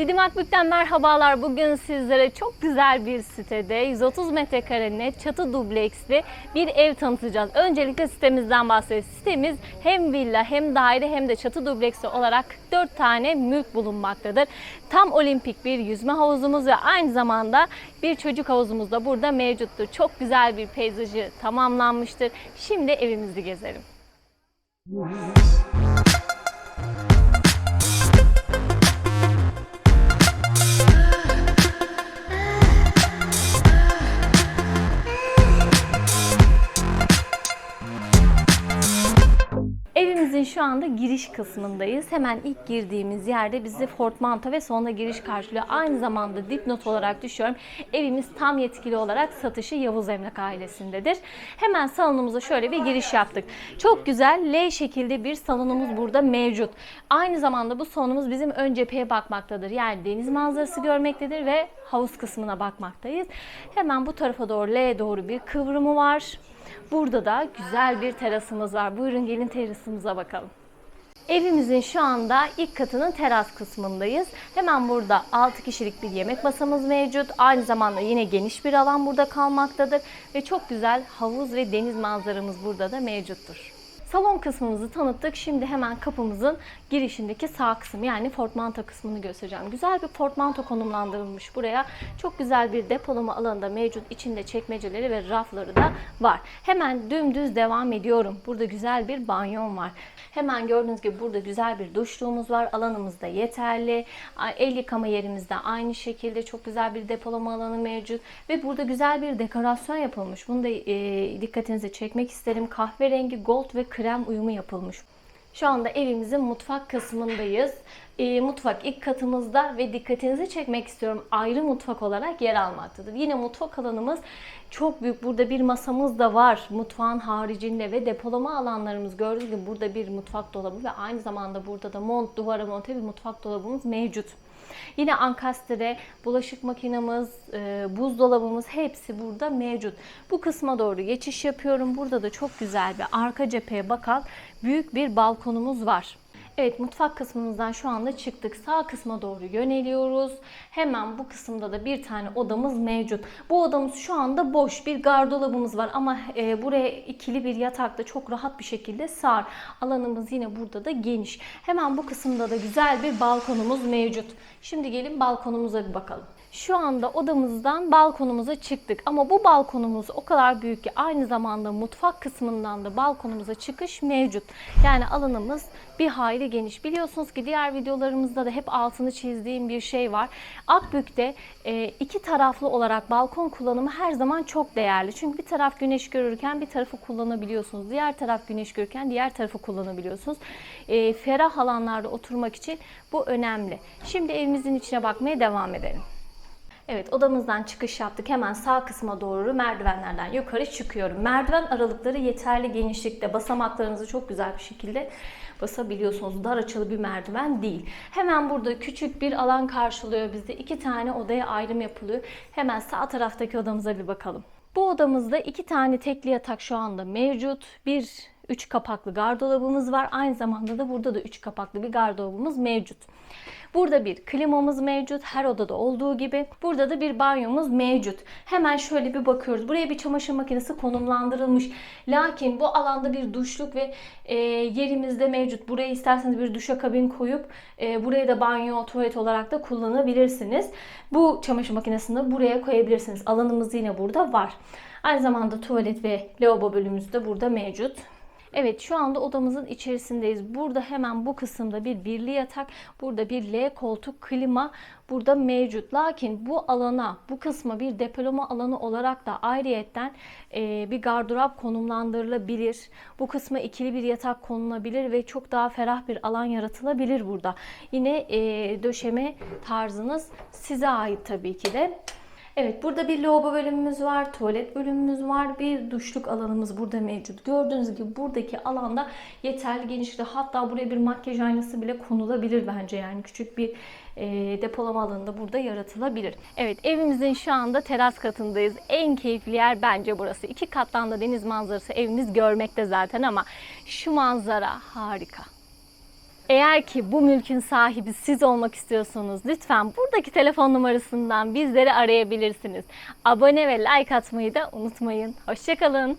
Didim Akbük'ten merhabalar. Bugün sizlere çok güzel bir sitede 130 metrekare net çatı dubleksli bir ev tanıtacağız. Öncelikle sitemizden bahsedeceğiz. Sitemiz hem villa hem daire hem de çatı dubleksli olarak 4 tane mülk bulunmaktadır. Tam olimpik bir yüzme havuzumuz ve aynı zamanda bir çocuk havuzumuz da burada mevcuttur. Çok güzel bir peyzajı tamamlanmıştır. Şimdi evimizi gezelim. Şu anda giriş kısmındayız. Hemen ilk girdiğimiz yerde bizi Fortmanto ve sonunda giriş karşılıyor. Aynı zamanda dipnot olarak düşüyorum. Evimiz tam yetkili olarak satışı Yavuz Emlak ailesindedir. Hemen salonumuza şöyle bir giriş yaptık. Çok güzel L şekilde bir salonumuz burada mevcut. Aynı zamanda bu salonumuz bizim ön cepheye bakmaktadır. Yani deniz manzarası görmektedir ve havuz kısmına bakmaktayız. Hemen bu tarafa doğru L'ye doğru bir kıvrımı var. Burada da güzel bir terasımız var. Buyurun gelin terasımıza bakalım. Evimizin şu anda ilk katının teras kısmındayız. Hemen burada 6 kişilik bir yemek masamız mevcut. Aynı zamanda yine geniş bir alan burada kalmaktadır. Ve çok güzel havuz ve deniz manzaramız burada da mevcuttur. Salon kısmımızı tanıttık. Şimdi hemen kapımızın girişindeki sağ kısım yani portmanto kısmını göstereceğim. Güzel bir portmanto konumlandırılmış buraya. Çok güzel bir depolama alanı da mevcut. İçinde çekmeceleri ve rafları da var. Hemen dümdüz devam ediyorum. Burada güzel bir banyon var. Hemen gördüğünüz gibi burada güzel bir duşluğumuz var. Alanımız da yeterli. El yıkama yerimizde aynı şekilde çok güzel bir depolama alanı mevcut. Ve burada güzel bir dekorasyon yapılmış. Bunu da e, dikkatinizi çekmek isterim. Kahverengi, gold ve krem uyumu yapılmış. Şu anda evimizin mutfak kısmındayız. E, mutfak ilk katımızda ve dikkatinizi çekmek istiyorum ayrı mutfak olarak yer almaktadır. Yine mutfak alanımız çok büyük. Burada bir masamız da var mutfağın haricinde ve depolama alanlarımız gördüğünüz gibi burada bir mutfak dolabı ve aynı zamanda burada da mont duvara monte bir mutfak dolabımız mevcut. Yine ankastre, bulaşık makinamız, e, buzdolabımız hepsi burada mevcut. Bu kısma doğru geçiş yapıyorum. Burada da çok güzel bir arka cepheye bakan büyük bir balkonumuz var. Evet mutfak kısmımızdan şu anda çıktık. Sağ kısma doğru yöneliyoruz. Hemen bu kısımda da bir tane odamız mevcut. Bu odamız şu anda boş. Bir gardolabımız var ama e, buraya ikili bir yatakta çok rahat bir şekilde sığar. Alanımız yine burada da geniş. Hemen bu kısımda da güzel bir balkonumuz mevcut. Şimdi gelin balkonumuza bir bakalım. Şu anda odamızdan balkonumuza çıktık ama bu balkonumuz o kadar büyük ki aynı zamanda mutfak kısmından da balkonumuza çıkış mevcut. Yani alanımız bir hayli geniş. Biliyorsunuz ki diğer videolarımızda da hep altını çizdiğim bir şey var. Akbük'te e, iki taraflı olarak balkon kullanımı her zaman çok değerli. Çünkü bir taraf güneş görürken bir tarafı kullanabiliyorsunuz. Diğer taraf güneş görürken diğer tarafı kullanabiliyorsunuz. E, ferah alanlarda oturmak için bu önemli. Şimdi evimizin içine bakmaya devam edelim. Evet odamızdan çıkış yaptık. Hemen sağ kısma doğru merdivenlerden yukarı çıkıyorum. Merdiven aralıkları yeterli genişlikte. Basamaklarınızı çok güzel bir şekilde basabiliyorsunuz. Dar açılı bir merdiven değil. Hemen burada küçük bir alan karşılıyor bizi. İki tane odaya ayrım yapılıyor. Hemen sağ taraftaki odamıza bir bakalım. Bu odamızda iki tane tekli yatak şu anda mevcut. Bir üç kapaklı gardırobumuz var. Aynı zamanda da burada da üç kapaklı bir gardırobumuz mevcut. Burada bir klimamız mevcut. Her odada olduğu gibi. Burada da bir banyomuz mevcut. Hemen şöyle bir bakıyoruz. Buraya bir çamaşır makinesi konumlandırılmış. Lakin bu alanda bir duşluk ve e, yerimizde mevcut. Buraya isterseniz bir duşakabin koyup e, buraya da banyo, tuvalet olarak da kullanabilirsiniz. Bu çamaşır makinesini de buraya koyabilirsiniz. Alanımız yine burada var. Aynı zamanda tuvalet ve lavabo bölümümüz de burada mevcut. Evet şu anda odamızın içerisindeyiz. Burada hemen bu kısımda bir birli yatak, burada bir L koltuk, klima burada mevcut. Lakin bu alana, bu kısma bir depolama alanı olarak da ayrıyetten e, bir gardırop konumlandırılabilir. Bu kısma ikili bir yatak konulabilir ve çok daha ferah bir alan yaratılabilir burada. Yine e, döşeme tarzınız size ait tabii ki de. Evet burada bir lavabo bölümümüz var, tuvalet bölümümüz var, bir duşluk alanımız burada mevcut. Gördüğünüz gibi buradaki alanda yeterli genişlikte hatta buraya bir makyaj aynası bile konulabilir bence yani küçük bir e, depolama alanı da burada yaratılabilir. Evet evimizin şu anda teras katındayız. En keyifli yer bence burası. İki kattan da deniz manzarası evimiz görmekte zaten ama şu manzara harika. Eğer ki bu mülkün sahibi siz olmak istiyorsanız lütfen buradaki telefon numarasından bizleri arayabilirsiniz. Abone ve like atmayı da unutmayın. Hoşçakalın.